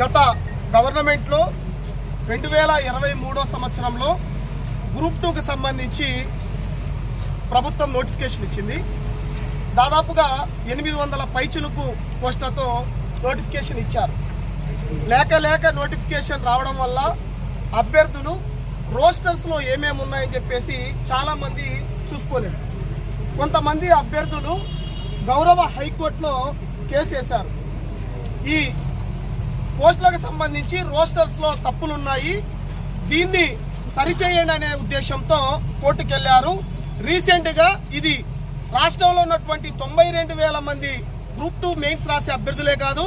గత గవర్నమెంట్లో రెండు వేల ఇరవై మూడో సంవత్సరంలో గ్రూప్ టూకి సంబంధించి ప్రభుత్వం నోటిఫికేషన్ ఇచ్చింది. దాదాపుగా ఎనిమిది వందల పైచులకు పోస్టులతో నోటిఫికేషన్ ఇచ్చారు. లేక లేక నోటిఫికేషన్ రావడం వల్ల అభ్యర్థులు రోస్టర్స్లో ఏమేమి ఉన్నాయని చెప్పేసి చాలామంది చూసుకోలేదు. కొంతమంది అభ్యర్థులు గౌరవ హైకోర్టులో కేసు వేశారు. ఈ పోస్టులకు సంబంధించి రోస్టర్స్లో తప్పులు ఉన్నాయి దీన్ని సరిచేయండి అనే ఉద్దేశంతో కోర్టుకెళ్ళారు రీసెంట్గా ఇది రాష్ట్రంలో ఉన్నటువంటి తొంభై రెండు వేల మంది గ్రూప్ టూ మెయిన్స్ రాసే అభ్యర్థులే కాదు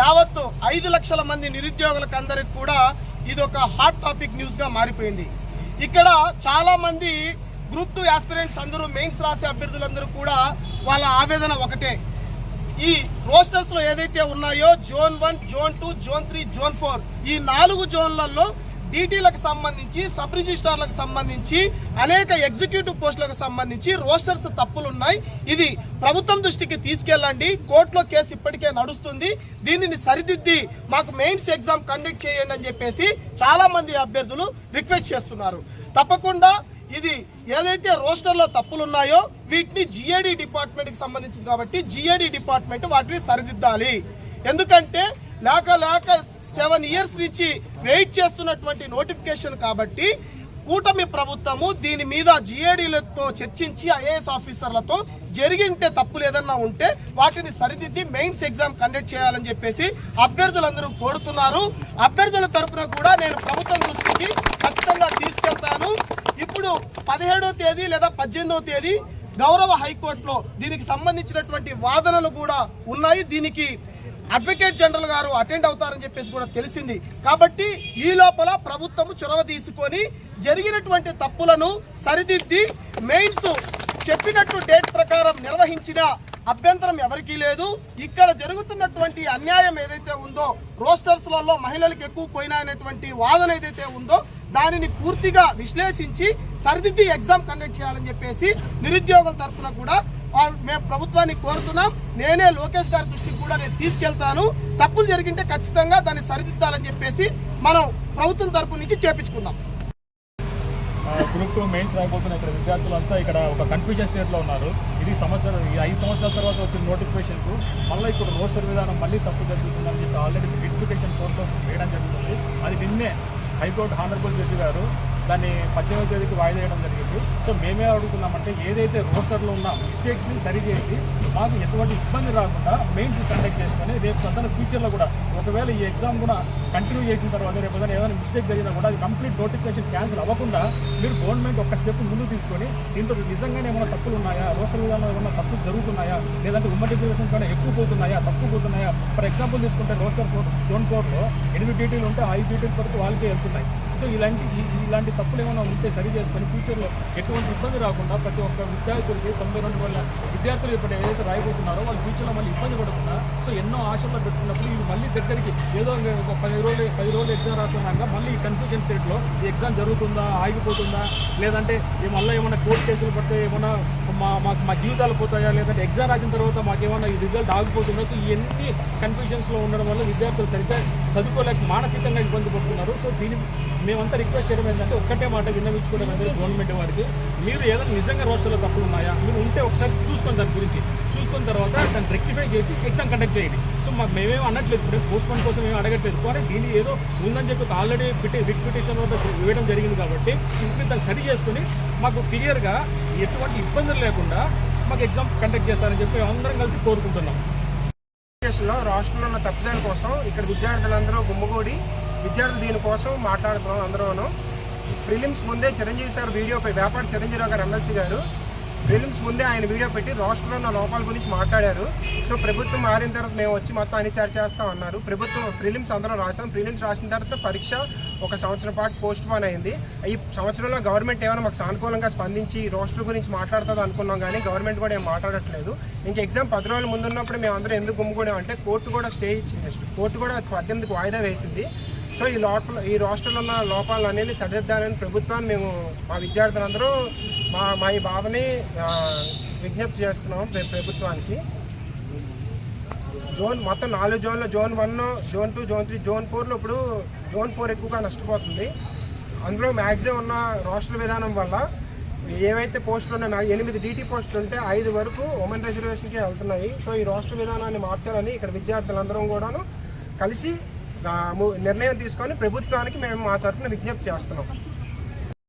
యావత్తు ఐదు లక్షల మంది నిరుద్యోగులకు అందరికి కూడా ఇది ఒక హాట్ టాపిక్ న్యూస్గా మారిపోయింది. ఇక్కడ చాలా మంది గ్రూప్ టూ యాస్పిరెంట్స్ అందరూ మెయిన్స్ రాసే అభ్యర్థులందరూ కూడా వాళ్ళ ఆవేదన ఒకటే. ఈ రోస్టర్స్లో ఏదైతే ఉన్నాయో zone one zone two zone three zone four ఈ నాలుగు జోన్లలో డీటీలకు సంబంధించి సబ్ రిజిస్ట్రార్లకు సంబంధించి అనేక ఎగ్జిక్యూటివ్ పోస్టులకు సంబంధించి రోస్టర్స్ తప్పులు ఉన్నాయి ఇది ప్రభుత్వం దృష్టికి తీసుకెళ్ళండి. కోర్టులో కేసు ఇప్పటికే నడుస్తుంది. దీనిని సరిదిద్ది మాకు మెయిన్స్ ఎగ్జామ్ కండక్ట్ చేయండి అని చెప్పేసి చాలామంది అభ్యర్థులు రిక్వెస్ట్ చేస్తున్నారు. తప్పకుండా ఇది ఏదైతే రోస్టర్లో తప్పులు ఉన్నాయో వీటిని జిఏడి డిపార్ట్మెంట్కి సంబంధించింది కాబట్టి జిఏడి డిపార్ట్మెంట్ వాటిని సరిదిద్దాలి. ఎందుకంటే లేక లేక సెవెన్ ఇయర్స్ నుంచి వెయిట్ చేస్తున్నటువంటి నోటిఫికేషన్ కాబట్టి కూటమి ప్రభుత్వము దీని మీద జిఏడీలతో చర్చించి ఐఏఎస్ ఆఫీసర్లతో జరిగింటే తప్పులు ఏదన్నా ఉంటే వాటిని సరిదిద్ది మెయిన్స్ ఎగ్జామ్ కండక్ట్ చేయాలని చెప్పేసి అభ్యర్థులందరూ కోరుతున్నారు. అభ్యర్థుల తరపున కూడా నేను ప్రభుత్వం దృష్టికి ఖచ్చితంగా తీసుకెళ్తాను ఈరోజు పదిహేడో తేదీ లేదా పద్దెనిమిదో తేదీ గౌరవ హైకోర్టులో దీనికి సంబంధించినటువంటి వాదనలు కూడా ఉన్నాయి. దీనికి అడ్వకేట్ జనరల్ గారు అటెండ్ అవుతారని చెప్పేసి కూడా తెలిసింది. కాబట్టి ఈ లోపల ప్రభుత్వము చొరవ తీసుకొని జరిగినటువంటి తప్పులను సరిదిద్ది మెయిన్స్ చెప్పినట్టు డేట్ ప్రకారం నిర్వహించిన అభ్యంతరం ఎవరికీ లేదు. ఇక్కడ జరుగుతున్నటువంటి అన్యాయం ఏదైతే ఉందో రోస్టర్స్లలో మహిళలకు ఎక్కువ పోయినటువంటి వాదన ఏదైతే ఉందో దానిని పూర్తిగా విశ్లేషించి సరిదిద్ది ఎగ్జామ్ కండక్ట్ చేయాలని చెప్పేసి నిరుద్యోగుల తరఫున కూడా మేము ప్రభుత్వాన్ని కోరుతున్నాం. నేనే లోకేష్ గారి దృష్టికి కూడా నేను తీసుకెళ్తాను. తప్పులు జరిగింటే ఖచ్చితంగా దాన్ని సరిదిద్దాలని చెప్పేసి మనం ప్రభుత్వం తరపు నుంచి చేపించుకుందాం. గ్రూప్ టూ మెయిన్స్ రాకపోతున్న ఇక్కడ విద్యార్థులంతా ఇక్కడ ఒక కన్ఫ్యూజన్ స్టేట్లో ఉన్నారు. ఇది సంవత్సరం ఈ ఐదు సంవత్సరాల తర్వాత వచ్చిన నోటిఫికేషన్కు మళ్ళీ ఇప్పుడు రోస్టర్ విధానం మళ్ళీ తప్పు జరుగుతుందని చెప్పి ఆల్రెడీ నోటిఫికేషన్ కోర్టులో వేయడం జరుగుతుంది. అది నిన్నే హైకోర్టు హానరబుల్ జడ్జి గారు దాన్ని పద్దెనిమిది తేదీకి వాయిదా వేయడం జరిగింది. సో మేమే అడుగుతున్నామంటే ఏదైతే రోస్టర్లో ఉన్న మిస్టేక్స్ని సరిచేసి మాకు ఎటువంటి ఇబ్బంది రాకుండా మెయిన్స్ కండక్ట్ చేసుకొని రేపు సదన ఫ్యూచర్లో కూడా ఒకవేళ ఈ ఎగ్జామ్ కూడా కంటిన్యూ చేసిన తర్వాత రేపు ఏదైనా ఏదైనా మిస్టేక్ జరిగినా కూడా అది కంప్లీట్ నోటిఫికేషన్ క్యాన్సిల్ అవ్వకుండా మీరు గవర్నమెంట్ ఒక స్టెప్ ముందు తీసుకొని దీంతో నిజంగానే ఏమైనా తప్పులు ఉన్నాయా? రోస్టర్ విధానంలో ఏమైనా తప్పులు జరుగుతున్నాయా? లేదంటే ఉమ్మడి రిజర్వేషన్ కన్నా ఎక్కువ పోతున్నాయా? తక్కువ పోతున్నాయా? ఫర్ ఎగ్జాంపుల్ తీసుకుంటే రోస్టర్ ఫోర్ జోన్ ఫోర్లో ఎనిమిది డీటెయిల్ ఉంటే ఐదు డీటెయిల్ వరకు వాళ్ళకే వెళ్తున్నాయి. సో ఇలాంటి ఇలాంటి తప్పులు ఏమైనా ఉంటే సరి చేసుకొని ఫ్యూచర్లో ఎటువంటి ఇబ్బంది రాకుండా ప్రతి ఒక్క విద్యార్థులకి తొంభై రెండు వేల విద్యార్థులు ఇప్పుడు ఏదైతే రాయబోతున్నారో వాళ్ళు ఫ్యూచర్లో మళ్ళీ ఇబ్బంది పడకుండా సో ఎన్నో ఆశలు పెట్టుకున్నప్పుడు ఇవి మళ్ళీ దగ్గరికి ఏదో ఒక పది రోజులు పది రోజులు ఎగ్జామ్ రాస్తున్నాక మళ్ళీ ఈ కన్ఫ్యూజన్ స్టేట్లో ఈ ఎగ్జామ్ జరుగుతుందా ఆగిపోతుందా? లేదంటే ఈ మళ్ళీ ఏమైనా కోర్టు కేసులు పడితే ఏమైనా మా మాకు మా జీవితాలు పోతాయా? లేదంటే ఎగ్జామ్ రాసిన తర్వాత మాకు ఏమైనా ఈ రిజల్ట్ ఆగిపోతుందా? సో ఇవన్నీ కన్ఫ్యూజన్స్లో ఉండడం వల్ల విద్యార్థులు సరిగ్గా చదువుకోలేక మానసికంగా ఇబ్బంది పడుతున్నారు. సో దీని మేమంతా రిక్వెస్ట్ చేయడం ఏంటంటే ఒక్కటే మాట విన్నవించుకోవడం ఏంటంటే గవర్నమెంట్ వారికి. మీరు ఏదైనా నిజంగా రోస్టర్లో తప్పులు ఉన్నాయా? మీరు ఉంటే ఒకసారి చూసుకోండి దాని గురించి. చూసుకున్న తర్వాత దాన్ని రెక్టిఫై చేసి ఎగ్జామ్ కండక్ట్ చేయండి. సో మాకు మేమేం అనట్లేదు. ఇప్పుడు పోస్ట్ పోన్ కోసం మేము అడగట్లేదు. కానీ దీన్ని ఏదో ఉందని చెప్పి ఆల్రెడీ పిటి రిట్ పిటిషన్ జరిగింది కాబట్టి ఇప్పుడు దాన్ని సరి చేసుకుని మాకు క్లియర్గా ఎటువంటి ఇబ్బందులు లేకుండా మాకు ఎగ్జామ్ కండక్ట్ చేస్తారని చెప్పి అందరం కలిసి కోరుకుంటున్నాం. రాష్ట్రంలో ఉన్న తప్పిదాల కోసం ఇక్కడ విద్యార్థులందరూ గుమ్మగూడి విద్యార్థులు దీనికోసం మాట్లాడుతున్నాం అందరూను. ప్రిలిమ్స్ ముందే Chiranjeevi sir video Vepati Chiranjeevi garu MLC garu. Prelims ముందే ఆయన వీడియో పెట్టి రాష్ట్రంలో ఉన్న లోపాల గురించి మాట్లాడారు. సో ప్రభుత్వం మారిన తర్వాత మేము వచ్చి మొత్తం అన్ని సార్ చేస్తాం అన్నారు. ప్రభుత్వం ప్రిలిమ్స్ అందరం రాసాం ప్రిలిమ్స్ రాసిన తర్వాత పరీక్ష ఒక సంవత్సరం పాటు పోస్ట్ పోన్ అయింది. ఈ సంవత్సరంలో గవర్నమెంట్ ఏమైనా మాకు సానుకూలంగా స్పందించి రాష్ట్రం గురించి మాట్లాడుతుంది అనుకున్నాం కానీ గవర్నమెంట్ కూడా ఏం మాట్లాడట్లేదు. ఇంకా ఎగ్జామ్ పది రోజుల ముందు ఉన్నప్పుడు మేము అందరం ఎందుకు గుమ్ముకున్నామంటే కోర్టు కూడా స్టే ఇచ్చింది. కోర్టు కూడా పద్దెనిమిదికి వాయిదా వేసింది. సో ఈ లోపల ఈ రాష్ట్రంలో ఉన్న లోపాలు అనేది సరిదిద్దాలని ప్రభుత్వాన్ని మేము మా విద్యార్థులందరూ మా మా ఈ బాధని విజ్ఞప్తి చేస్తున్నాం ప్రభుత్వానికి. జోన్ మొత్తం నాలుగు జోన్లో zone one zone two zone three zone ఫోర్లో ఇప్పుడు జోన్ ఫోర్ ఎక్కువగా నష్టపోతుంది. అందులో మ్యాక్సిమం ఉన్న రాష్ట్ర విధానం వల్ల ఏవైతే పోస్టులు ఉన్నాయో ఎనిమిది డీటీ పోస్టులు ఉంటే ఐదు వరకు ఉమెన్ రిజర్వేషన్కి వెళ్తున్నాయి. సో ఈ రాష్ట్ర విధానాన్ని మార్చాలని ఇక్కడ విద్యార్థులందరం కూడాను కలిసి నిర్ణయం తీసుకొని ప్రభుత్వానికి మేము మా తరఫున విజ్ఞప్తి చేస్తున్నాం.